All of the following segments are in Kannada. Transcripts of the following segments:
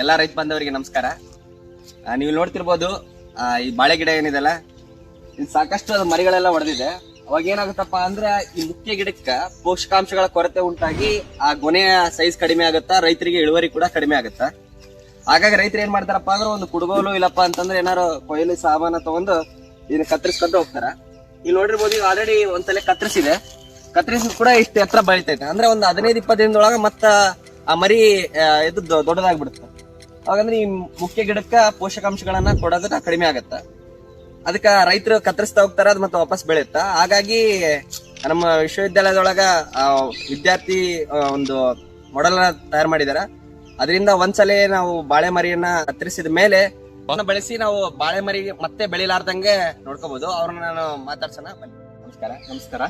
ಎಲ್ಲಾ ರೈತ ಬಾಂಧವರಿಗೆ ನಮಸ್ಕಾರ. ನೀವು ನೋಡ್ತಿರ್ಬೋದು ಈ ಬಾಳೆ ಗಿಡ ಏನಿದೆಲ್ಲ ಇದು ಸಾಕಷ್ಟು ಅದು ಮರಿಗಳೆಲ್ಲ ಒಡೆದಿದೆ. ಅವಾಗ ಏನಾಗುತ್ತಪ್ಪ ಅಂದ್ರೆ, ಈ ಮುಖ್ಯ ಗಿಡಕ್ಕ ಪೋಷಕಾಂಶಗಳ ಕೊರತೆ ಉಂಟಾಗಿ ಆ ಗೊನೆಯ ಸೈಜ್ ಕಡಿಮೆ ಆಗುತ್ತಾ, ರೈತರಿಗೆ ಇಳುವರಿ ಕೂಡ ಕಡಿಮೆ ಆಗುತ್ತಾ? ಹಾಗಾಗಿ ರೈತರು ಏನ್ ಮಾಡ್ತಾರಪ್ಪ ಅಂದ್ರೆ, ಒಂದು ಕುಡುಗೋಲು ಇಲ್ಲಪ್ಪ ಅಂತಂದ್ರೆ ಏನಾರು ಕೊಯ್ಲು ಸಾಮಾನ ತಗೊಂಡು ಇದನ್ನ ಕತ್ತರಿಸ್ಕೊಂಡು ಹೋಗ್ತಾರ. ಇಲ್ಲಿ ನೋಡಿರ್ಬೋದು, ಈಗ ಆಲ್ರೆಡಿ ಒಂದ್ಸಲ ಕತ್ತರಿಸಿದೆ. ಕತ್ತರಿಸಿದ್ ಕೂಡ ಇಷ್ಟು ಎತ್ತರ ಬೆಳಿತೈತೆ. ಅಂದ್ರೆ ಒಂದು ಹದಿನೈದು, ಇಪ್ಪತ್ತು ದಿನದೊಳಗ ಮತ್ತ ಆ ಮರಿ ಇದು ದೊಡ್ಡದಾಗ್ಬಿಡುತ್ತೆ. ಅವಾಗಂದ್ರೆ ಈ ಮುಖ್ಯ ಗಿಡಕ್ಕ ಪೋಷಕಾಂಶಗಳನ್ನ ಕೊಡೋದನ್ನ ಕಡಿಮೆ ಆಗತ್ತ. ಅದಕ್ಕ ರೈತರು ಕತ್ತರಿಸ್ತಾ ಹೋಗ್ತಾರ, ಅದು ಮತ್ತೆ ವಾಪಸ್ ಬೆಳೆಯುತ್ತ? ಹಾಗಾಗಿ ನಮ್ಮ ವಿಶ್ವವಿದ್ಯಾಲಯದೊಳಗ ವಿದ್ಯಾರ್ಥಿ ಒಂದು ಮಾಡೆಲ್ ತಯಾರು ಮಾಡಿದಾರ. ಅದರಿಂದ ಒಂದ್ಸಲ ನಾವು ಬಾಳೆ ಮರಿಯನ್ನ ಕತ್ತರಿಸಿದ ಮೇಲೆ ಬೆಳೆಸಿ ನಾವು ಬಾಳೆ ಮರಿ ಮತ್ತೆ ಬೆಳಿಲಾರ್ದಂಗೆ ನೋಡ್ಕೋಬಹುದು ಅವ್ರನ್ನ ನಾನು ಮಾತಾಡ್ಸೋಣ. ಬನ್ನಿ. ನಮಸ್ಕಾರ. ನಮಸ್ಕಾರ.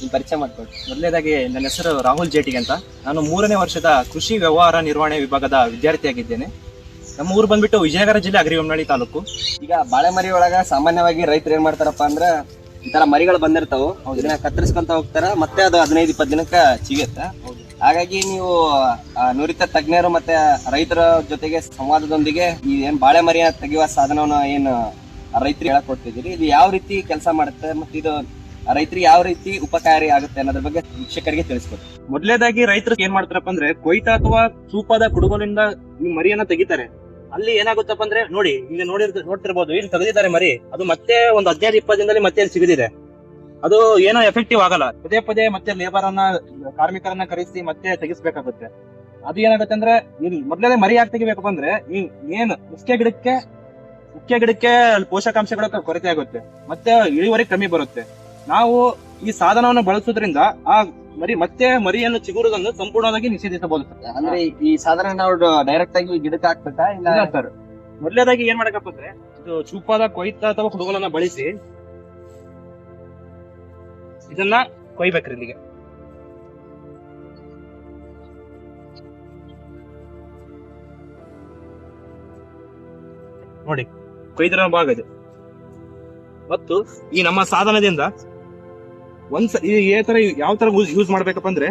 ನಿಮ್ ಪರಿಚಯ ಮಾಡ್ಕೊಡಿ ಮೊದಲನೇದಾಗಿ ನನ್ನ ಹೆಸರು ರಾಹುಲ್ ಜೇಟಿಗೆ ಅಂತ. ನಾನು ಮೂರನೇ ವರ್ಷದ ಕೃಷಿ ವ್ಯವಹಾರ ನಿರ್ವಹಣೆ ವಿಭಾಗದ ವಿದ್ಯಾರ್ಥಿಯಾಗಿದ್ದೇನೆ. ನಮ್ಮ ಊರು ಬಂದ್ಬಿಟ್ಟು ವಿಜಯನಗರ ಜಿಲ್ಲೆ ಅಗ್ರಿಬೊಮ್ಮನಹಳ್ಳಿ ತಾಲೂಕು. ಈಗ ಬಾಳೆ ಮರಿ ಒಳಗ ಸಾಮಾನ್ಯವಾಗಿ ರೈತರು ಏನ್ ಮಾಡ್ತಾರಪ್ಪ ಅಂದ್ರ ಈ ತರ ಮರಿಗಳು ಬಂದಿರ್ತಾವು. ಇದನ್ನ ಕತ್ತರಿಸ್ಕೊಂತ ಹೋಗ್ತಾರ, ಮತ್ತೆ ಅದು ಹದಿನೈದು, ಇಪ್ಪತ್ತು ದಿನಕ್ಕ ಸಿಗುತ್ತೆ ಹಾಗಾಗಿ ನೀವು ನುರಿತ ತಜ್ಞರು ಮತ್ತೆ ರೈತರ ಜೊತೆಗೆ ಸಂವಾದದೊಂದಿಗೆ ಈ ಏನ್ ಬಾಳೆ ಮರಿಯ ತೆಗೆಯುವ ಸಾಧನವನ್ನ ಏನು ರೈತರಿಗೆ ಹೇಳಕೊಡ್ತಿದ್ದೀರಿ ಇದು ಯಾವ ರೀತಿ ಕೆಲಸ ಮಾಡುತ್ತೆ ಮತ್ತೆ ಇದು ರೈತರಿಗೆ ಯಾವ ರೀತಿ ಉಪಕಾರಿ ಆಗುತ್ತೆ ಅನ್ನೋದ್ರ ಬಗ್ಗೆ ವೀಕ್ಷಕರಿಗೆ ತಿಳಿಸ್ಕೊಡಿ. ಮೊದಲೇದಾಗಿ ರೈತರು ಏನ್ ಮಾಡ್ತಾರಪ್ಪ ಅಂದ್ರೆ ಕೊಯ್ತ ಅಥವಾ ಸೂಪಾದ ಕುಡುಗೋಲಿಂದ ಈ ಮರಿಯನ್ನ ತೆಗಿತಾರೆ. ಅಲ್ಲಿ ಏನಾಗುತ್ತಪ್ಪ ಅಂದ್ರೆ, ನೋಡಿ, ಈಗ ನೋಡಿರ್, ನೋಡ್ತಿರ್ಬೋದು, ಇಲ್ಲಿ ತೆಗೆದಿದ್ದಾರೆ ಮರಿ. ಅದು ಮತ್ತೆ ಒಂದು ಹದಿನೈದು, ಇಪ್ಪತ್ತು ದಿನದಲ್ಲಿ ಮತ್ತೆ ಸಿಗದಿದೆ. ಅದು ಏನೋ ಎಫೆಕ್ಟಿವ್ ಆಗಲ್ಲ. ಪದೇ ಪದೇ ಮತ್ತೆ ಲೇಬರ್ ಅನ್ನ ಕಾರ್ಮಿಕರನ್ನ ಕರೆಸಿ ಮತ್ತೆ ತೆಗಿಸ್ಬೇಕಾಗುತ್ತೆ. ಅದು ಏನಾಗುತ್ತೆ ಅಂದ್ರೆ, ಇಲ್ಲಿ ಮೊದಲೇ ಮರಿ ಯಾಕೆ ತೆಗಿಬೇಕಪ್ಪ ಅಂದ್ರೆ, ಈ ಏನ್ ಮುಖ್ಯ ಗಿಡಕ್ಕೆ ಮುಖ್ಯ ಗಿಡಕ್ಕೆ ಪೋಷಕಾಂಶಗಳ ಕೊರತೆ ಆಗುತ್ತೆ. ಮತ್ತೆ ಇಳುವರಿ ಕಮ್ಮಿ ಬರುತ್ತೆ. ನಾವು ಈ ಸಾಧನವನ್ನು ಬಳಸೋದ್ರಿಂದ ಆ ಮರಿ ಮತ್ತೆ ಮರಿಯನ್ನು ಚಿಗುರುದನ್ನು ಸಂಪೂರ್ಣವಾಗಿ ನಿಷೇಧಿಸಬಹುದು. ಅಂದ್ರೆ ಈ- ಸಾಧಾರಣ ನಾವು ಡೈರೆಕ್ಟ್ ಆಗಿ ಗಿಡಕ್ಕೆ ಹಾಕ್ಬೇಕಾ ಇಲ್ಲ? ಇಲ್ಲ ಸರ್. ಮೊದಲೇದಾಗಿ ಏನ್ ಮಾಡಕಪ್ಪ ಅಂದ್ರೆ ಇದು ಚೂಪಾದ ಕೊಯ್ತ ಅಥವಾ ಹುಡುಗಲನ್ನ ಬಳಸಿ ಇದನ್ನ ಕೊಯ್ಬೇಕ್ರಿ ಇಲ್ಲಿಗೆ. ನೋಡಿ ಕೊಯ್ದಿರೋ ಭಾಗ ಇದು. ಮತ್ತು ಈ ನಮ್ಮ ಸಾಧನದಿಂದ ಒಂದ್ಸ ಈ ತರ ಯಾವ ತರ ಯೂಸ್ ಮಾಡ್ಬೇಕಪ್ಪ ಅಂದ್ರೆ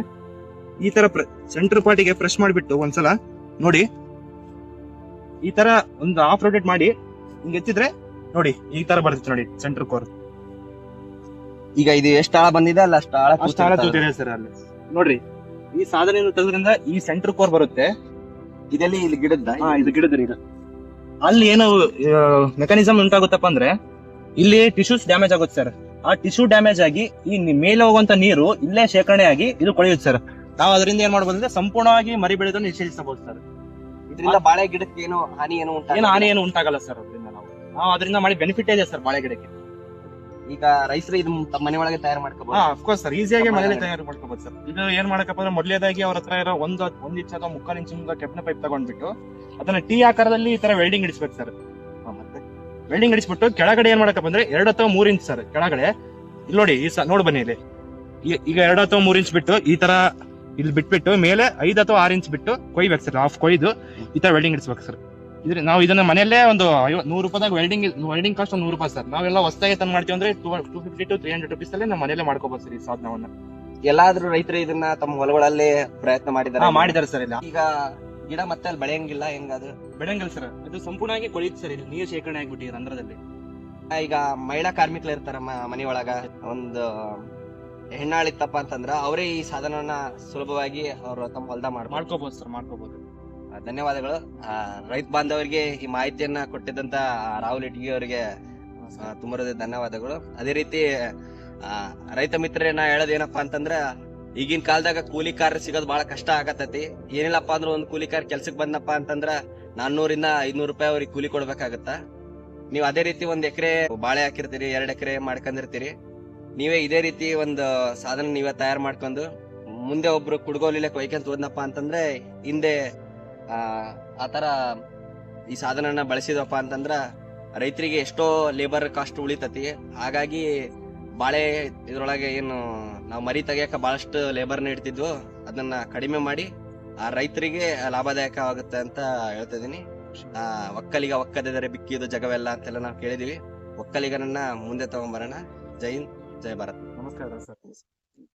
ಈ ತರ ಸೆಂಟರ್ ಪಾರ್ಟಿಗೆ ಪ್ರೆಸ್ ಮಾಡಿಬಿಟ್ಟು ಒಂದ್ಸಲ ನೋಡಿ. ಈ ತರ ಒಂದು ಆಫ್ ರೊಟೇಟ್ ಮಾಡಿ ಹಿಂಗ್ ಎತ್ತಿದ್ರೆ ನೋಡಿ ಈ ತರ ಬರ್ತೈತೆ ನೋಡಿ ಸೆಂಟರ್ ಕೋರ್ ಈಗ ಇದು ಎಷ್ಟು ಆಳ ಬಂದಿದೆ? ಅಲ್ಲ ಅಷ್ಟು ಆಳ ಅಷ್ಟು ಆಳ ತೂತಿದೆ ಸರ್ ಅಲ್ಲಿ. ನೋಡ್ರಿ ಈ ಸಾಧನೆಯನ್ನು ತೆಗೆದ್ರಿಂದ ಈ ಸೆಂಟರ್ ಕೋರ್ ಬರುತ್ತೆ. ಇದೆಲ್ಲಿ ಇಲ್ಲಿ ಗಿಡದ ಇದು ಗಿಡದ ಇದು. ಅಲ್ಲಿ ಏನು ಮೆಕಾನಿಸಮ್ ಉಂಟಾಗುತ್ತಪ್ಪ ಅಂದ್ರೆ ಇಲ್ಲಿ ಟಿಶ್ಯೂಸ್ ಡ್ಯಾಮೇಜ್ ಆಗುತ್ತೆ ಸರ್. ಆ ಟಿಶ್ಯೂ ಡ್ಯಾಮೇಜ್ ಆಗಿ ಈ ಮೇಲೆ ಹೋಗುವಂತ ನೀರು ಇಲ್ಲೇ ಶೇಖರಣೆ ಆಗಿ ಇದು ಕೊಳೆಯುತ್ತೆ ಸರ್. ನಾವು ಅದರಿಂದ ಏನ್ ಮಾಡಬಹುದು ಅಂದ್ರೆ ಸಂಪೂರ್ಣವಾಗಿ ಮರಿ ಬೆಳೆಯೋದನ್ನು ನಿಷೇಧಿಸಬಹುದು ಸರ್. ಇದರಿಂದ ಬಾಳೆ ಗಿಡಕ್ಕೆ ಏನು ಹಾನಿ ಏನು ಉಂಟು ಏನು ಹಾನಿ ಏನು ಉಂಟಾಗಲ್ಲ ಸರ್ ಅದರಿಂದ ನಾವು. ನಾವು ಅದರಿಂದ ಮಾಡಿ ಬೆನಿಫಿಟ್ ಇದೆ ಸರ್ ಬಾಳೆ ಗಿಡಕ್ಕೆ. ಈಗ ರೈತರು ಇದು ತಮ್ಮ ಮನೆ ಒಳಗೆ ತಯಾರು ಮಾಡ್ಕೋಬಹುದು ಅಫ್ಕೋರ್ಸ್ ಸರ್. ಈಸಿಯಾಗಿ ಮನೆಯಲ್ಲಿ. ತಯಾರು ಮಾಡ್ಕೋಬಹುದು ಸರ್. ಇದು ಏನ್ ಮಾಡಕಪ್ಪ ಅಂದ್ರೆ ಮೊದಲೇದಾಗಿ ಅವ್ರ ಹತ್ರ ಇರೋ ಒಂದು ಒಂದ್ ಇಂಚ್ ಅಥವಾ ಮುಕ್ಕಾಲ್ ಇಂಚ್ ಕೆಪ್ನ ಪೈಪ್ ತಗೊಂಡ್ಬಿಟ್ಟು ಅದನ್ನ ಟಿ ಆಕಾರದಲ್ಲಿ ಈ ತರ ವೆಲ್ಡಿಂಗ್ ಇಡಿಸ್ಬೇಕು ಸರ್. ವೆಲ್ಡಿಂಗ್ ಅಡಿಸ್ಬಿಟ್ಟು ಕೆಳಗಡೆ ಏನ್ ಮಾಡಕಪ್ಪ ಅಂದ್ರೆ ಎರಡು ಅಥವಾ ಮೂರ್ ಇಂಚ್ ಸರ್ ಕೆಳಗಡೆ. ಇಲ್ಲಿ ನೋಡಿ ಈ ಸ- ನೋಡ್ ಬನ್ನಿ ಇಲ್ಲಿ. ಈಗ ಎರಡು ಅಥವಾ ಮೂರ್ ಇಂಚ್ ಬಿಟ್ಟು ಈ ತರ ಇಲ್ಲಿ ಬಿಟ್ಬಿಟ್ಟು ಮೇಲೆ ಐದ್ ಅಥವಾ ಆರ್ ಇಂಚ್ ಬಿಟ್ಟು ಕೊಯ್ಬೇಕು ಸರ್ ಆಫ್ ಕೊಯ್ದು ಈ ತರ ವೆಲ್ಡಿಂಗ್ ಇಡಿಸ್ಬೇಕು ಸರ್ ಇದ್ರೆ ನಾವು ಇದನ್ನ ಮನೆಯಲ್ಲೇ ಒಂದು ನೂರು ರೂಪಾಯಿದಾಗ ವೆಲ್ಡಿಂಗ್ ವೆಲ್ಡಿಂಗ್ ಕಾಸ್ಟ್ ಒಂದು ನೂರು ರೂಪಾಯಿ ಸರ್ ನಾವೆಲ್ಲ ಹೊಸದಾಗಿ ತಂದು ಮಾಡ್ತೀವಿ ಅಂದ್ರೆ two fifty to three hundred rupees ಅಲ್ಲಿ ನಾವು ಮನೆಯಲ್ಲೇ ಮಾಡ್ಕೋಬಹುದು ಸರ್ ಈ ಸಾಧನವನ್ನ. ಎಲ್ಲಾದ್ರೂ ರೈತರು ಇದನ್ನ ತಮ್ಮ ಹೊಲಗಳಲ್ಲಿ ಪ್ರಯತ್ನ ಮಾಡಿದಾರೆ ಮಾಡಿದ್ದಾರೆ ಮಾಡಿದ್ದಾರೆ ಸರ್ ಇಲ್ಲ. ಈಗ ಗಿಡ ಮತ್ತೆ ಅಲ್ಲಿ ಬೆಳೆಯಂಗಿಲ್ಲ ಹೆಂಗದು ಬೆಳಂಗಲ್ ಸರ್ ಅದು ಸಂಪೂರ್ಣವಾಗಿ ಕೊಳೆಯುತ್ತೆ ಸರ್ ಇಲ್ಲಿ ನೀರು ಶೇಖರಣೆ ಆಗ್ಬಿಟ್ಟಿದೆ ರಂಧ್ರದಲ್ಲಿ ಈಗ ಮಹಿಳಾ ಕಾರ್ಮಿಕರು ಇರ್ತಾರ ಮ- ಮನೆ ಒಳಗ ಒಂದು ಹೆಣ್ಣಾಳಿತ್ತಪ್ಪ ಅಂತಂದ್ರ ಅವರೇ ಈ ಸಾಧನವನ್ನ ಸುಲಭವಾಗಿ ಅವರು ತಮ್ಮ ಹೊಲ್ದ ಮಾಡ್ಬೋದು. ಮಾಡ್ಕೋಬಹುದು ಸರ್ ಮಾಡ್ಕೋಬಹುದು ಆ, ಧನ್ಯವಾದಗಳು. ಆ, ರೈತ ಬಾಂಧವರಿಗೆ ಈ ಮಾಹಿತಿಯನ್ನ ಕೊಟ್ಟಿದ್ದಂತ ಆ, ರಾಹುಲ್ ಇಟ್ಗಿ ಅವರಿಗೆ ಆ, ತುಂಬ ಧನ್ಯವಾದಗಳು. ಅದೇ ರೀತಿ ಆ, ರೈತ ನಾ ಹೇಳೋದೇನಪ್ಪಾ ಅಂತಂದ್ರ ಈಗಿನ ಕಾಲದಾಗ ಕೂಲಿ ಕಾರ್ಯ ಸಿಗೋದು ಬಹಳ ಕಷ್ಟ ಆಗತೈತಿ. ಏನಿಲ್ಲಪ್ಪ ಅಂದ್ರ ಒಂದ್ ಕೂಲಿಕಾರ ಕೆಲ್ಸಕ್ಕೆ ಬಂದಪ್ಪ ಅಂತಂದ್ರ ನಾನ್ನೂರಿಂದ ಐನೂರು ರೂಪಾಯಿ ಅವ್ರಿಗೆ ಕೂಲಿ ಕೊಡ್ಬೇಕಾಗತ್ತ. ನೀವು ಅದೇ ರೀತಿ ಒಂದ್ ಎಕರೆ ಬಾಳೆ ಹಾಕಿರ್ತೀರಿ, ಎರಡ್ ಎಕರೆ ಮಾಡ್ಕೊಂಡಿರ್ತೀರಿ. ನೀವೇ ಇದೇ ರೀತಿ ಒಂದು ಸಾಧನ ನೀವೇ ತಯಾರು ಮಾಡ್ಕೊಂಡು ಮುಂದೆ ಒಬ್ರು ಕುಡ್ಗೋಲಿಲ್ಲ ಕೊಯ್ಕೊಂತ ಹೋದ್ನಪ್ಪ ಅಂತಂದ್ರೆ ಹಿಂದೆ, ಆ ಆತರ ಈ ಸಾಧನನ ಬಳಸಿದಪ್ಪ ಅಂತಂದ್ರ ರೈತರಿಗೆ ಎಷ್ಟೋ ಲೇಬರ್ ಕಾಸ್ಟ್ ಉಳಿತತಿ. ಹಾಗಾಗಿ ಬಾಳೆ ಇದ್ರೊಳಗೆ ಏನು, ನಾವು ಮರಿ ತೆಗಿಯಕ ಬಹಳಷ್ಟು ಲೇಬರ್ನ ಇಡ್ತಿದ್ವು ಅದನ್ನ ಕಡಿಮೆ ಮಾಡಿ, ಆ ರೈತರಿಗೆ ಲಾಭದಾಯಕವಾಗುತ್ತೆ ಅಂತ ಹೇಳ್ತಾ ಇದೀನಿ ಆ, ಒಕ್ಕಲಿಗ ಒಕ್ಕದಿದರೆ ಬಿಕ್ಕಿದು ಜಗವೆಲ್ಲ ಅಂತೆಲ್ಲ ನಾವು ಕೇಳಿದೀವಿ. ಒಕ್ಕಲಿಗನನ್ನ ಮುಂದೆ ತಗೊಂಡ್ಬರೋಣ ಜೈ ಹಿಂದ್, ಜೈ ಭಾರತ್. ನಮಸ್ಕಾರ ಸರ್.